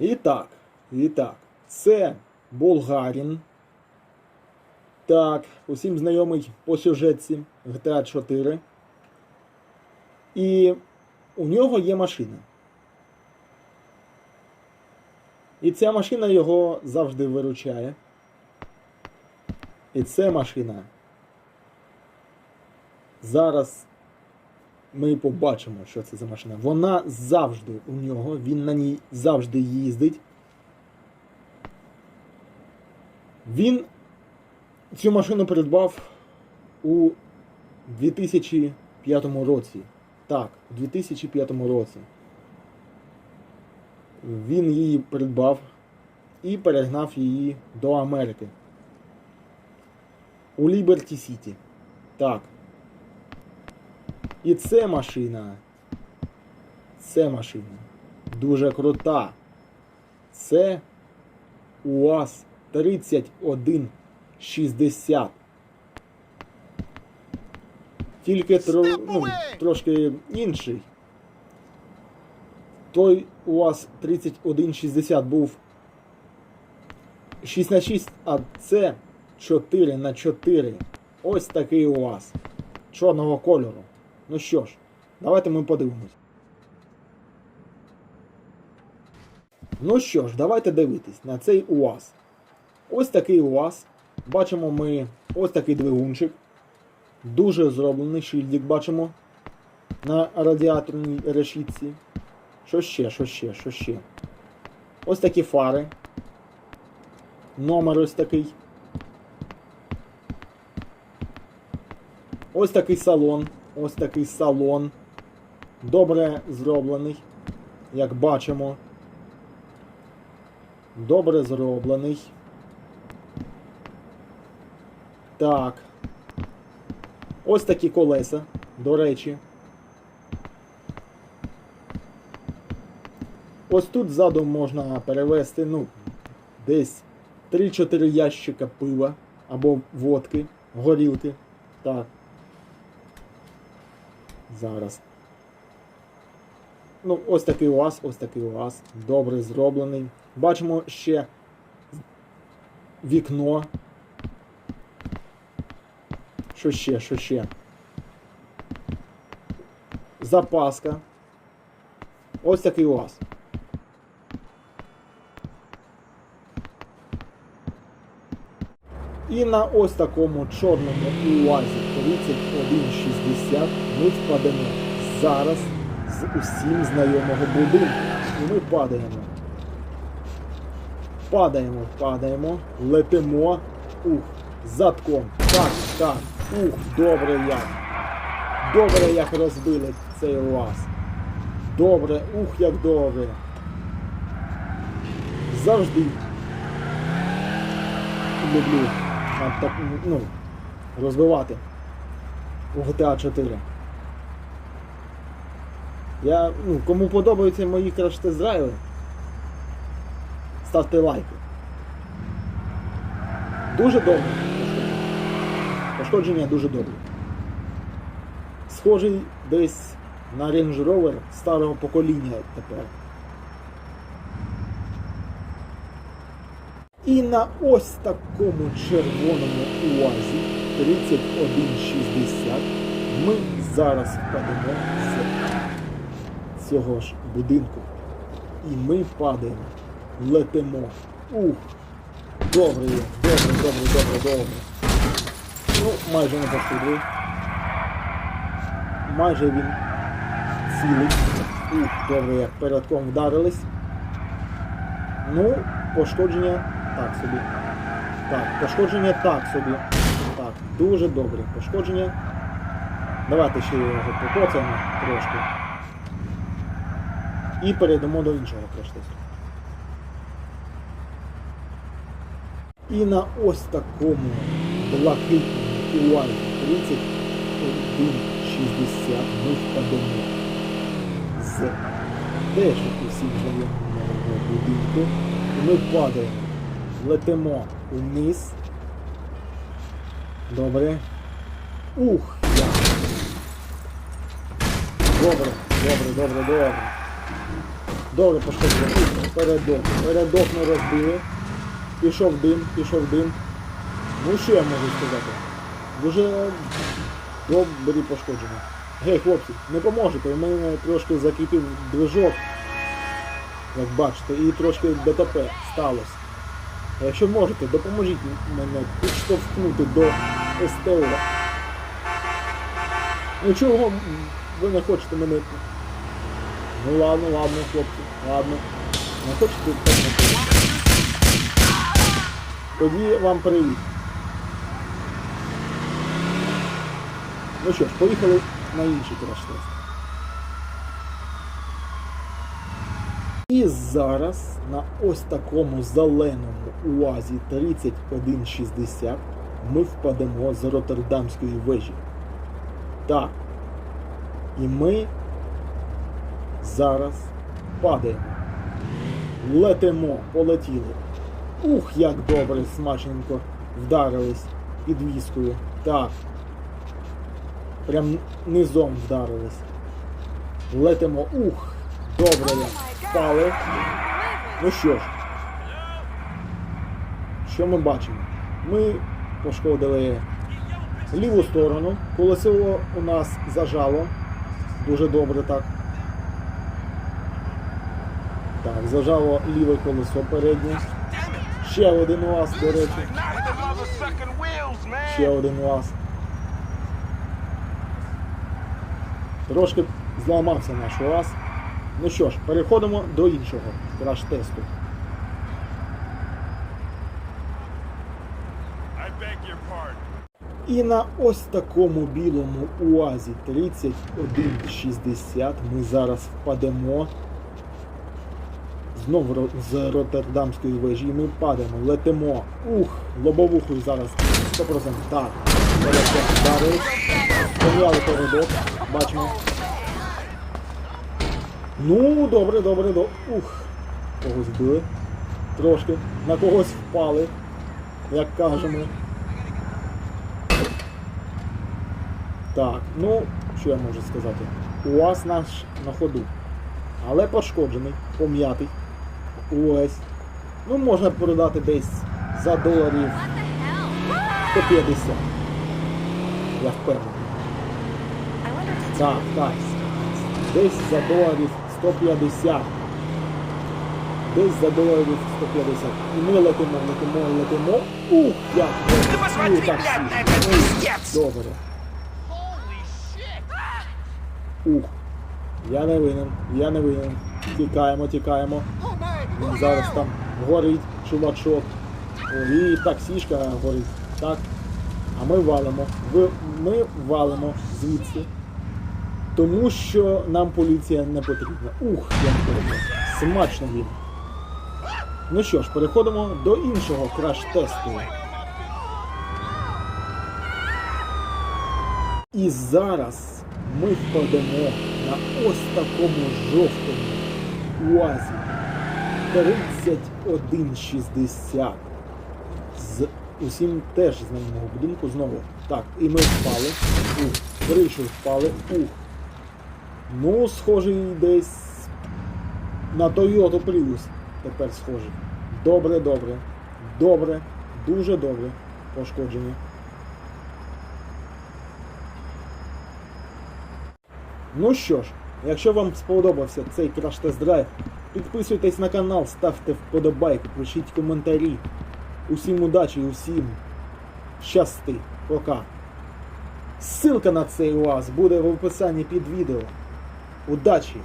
І так, і так, це Болгарін. Так, усім знайомий по сюжетці GTA 4. І у нього є машина. І ця машина його завжди виручає. І це машина. Зараз ми побачимо, що це за машина. Вона завжди у нього, він на ній завжди їздить. Він цю машину придбав у 2005 році. Так, у 2005 році. Він її придбав і перегнав її до Америки. У Ліберті Сіті. Так. І це машина. Це машина. Дуже крута. Це УАЗ 3160. Тільки тро, ну, трошки інший. Той УАЗ 3160 був 6 на 6, а це 4 на 4. Ось такий УАЗ. Чорного кольору. Ну що ж, давайте ми подивимось. Ну що ж, давайте дивитись на цей УАЗ. Ось такий УАЗ. Бачимо ми ось такий двигунчик. Дуже зроблений шильдик бачимо на радіаторній решітці. Що ще, що ще, що ще? Ось такі фари. Номер ось такий. Ось такий салон. Ось такий салон. Добре зроблений, як бачимо. Добре зроблений. Так. Ось такі колеса, до речі. Ось тут ззаду можна перевезти, ну, десь 3-4 ящика пива або водки, горілки. Так. Зараз. Ну, ось такий УАЗ, ось такий УАЗ. Добре зроблений. Бачимо ще вікно. Що ще, що ще? Запаска. Ось такий УАЗ. І на ось такому чорному УАЗі 3160 ми впадемо зараз з усім знайомого будинку. І ми падаємо. Падаємо, падаємо, летимо. Ух, задком. Так, так. Ух, добре як. Добре, як розбили цей УАЗ. Добре, ух, як добре. Завжди люблю ну, розбивати у GTA 4. Я, ну, кому подобаються мої краш-тест-драйви, ставте лайки. Дуже добре. Пошкодження. Дуже добре. Схожий десь на Range Rover старого покоління тепер. І на ось такому червоному УАЗі 3160 ми зараз впадемо з цього ж будинку. І ми падаємо, летимо. Ух! Добре, добре, добре, добре, добре. Ну, майже не пошкодив. Майже він цілий. Ух, добре, як передком вдарились. Ну, пошкодження так собі. Так, пошкодження так собі. Так, дуже добре. Пошкодження. Давайте ще його покоцаємо трошки. І перейдемо до іншого крештесту. І на ось такому блакитному УАЗі 3160 ми впадемо з теж усім знайомого будинку. Ми падаємо, летимо вниз. Добре. Ух! як. Добре, добре, добре, добре. Добре, пошкоджено. Передок. Передок ми розбили. Пішов дим, пішов дим. Ну що я можу сказати? Дуже добрі пошкодження. Гей, хлопці, не поможете, у мене трошки закипів движок, як бачите, і трошки ДТП сталося. Якщо можете, допоможіть мене підштовхнути до СТО. Ну чого ви не хочете мене? Ну ладно, ладно, хлопці, ладно. Не хочете так не хочете. Тоді вам привіт. Ну що ж, поїхали на інший краш-тест. І зараз на ось такому зеленому УАЗі 3160 ми впадемо з Роттердамської вежі. Так. І ми зараз падаємо. Летимо, полетіли. Ух, як добре, смачненько вдарились підвіскою. Так. Прям низом вдарились. Летимо. Ух! Добре впали. Ну що ж, що ми бачимо? Ми пошкодили ліву сторону. Колесо у нас зажало. Дуже добре так. Так, зажало ліве колесо переднє. Ще один у вас, до речі. Ще один у вас. Трошки зламався наш УАЗ. Ну що ж, переходимо до іншого краш-тесту. І на ось такому білому УАЗі 3160 ми зараз впадемо. Знову з Роттердамської вежі ми падаємо, летимо. Ух, лобовухою зараз 100%. Так, вдарили. Пом'яли передок, бачимо. Ну, добре, добре, добре. Ух, когось били. Трошки. На когось впали, як кажемо. Так, ну, що я можу сказати? УАЗ наш на ходу. Але пошкоджений, пом'ятий. Ось. Ну, можна продати десь за доларів 150. Я впевнений. Так, так. Десь за доларів 150. Десь за доларів 150. І ми летимо, летимо, летимо. Ух, як Ты посмотри, Ну, так, блядь, на сильно. этот Ой, пиздец! Добре. Ух. Я не винен, я не винен. Тікаємо, тікаємо. Він зараз там горить чувачок. І таксішка горить. Так. А ми валимо. Ми валимо звідси. Тому що нам поліція не потрібна. Ух, як добре. Смачно їм. Ну що ж, переходимо до іншого краш-тесту. І зараз ми впадемо на ось такому жовтому УАЗі 3160 з усім теж знайомого будинку знову. Так, і ми впали. Ух, кришу впали. Ух. Ну, схожий десь на Toyota Prius тепер схожий. Добре, добре. Добре. Дуже добре. Пошкодження. Ну що ж, якщо вам сподобався цей краш-тест-драйв, підписуйтесь на канал, ставте вподобайки, пишіть коментарі. Усім удачі, усім щасти. Пока. Ссылка на цей УАЗ буде в описанні під відео. Удачі!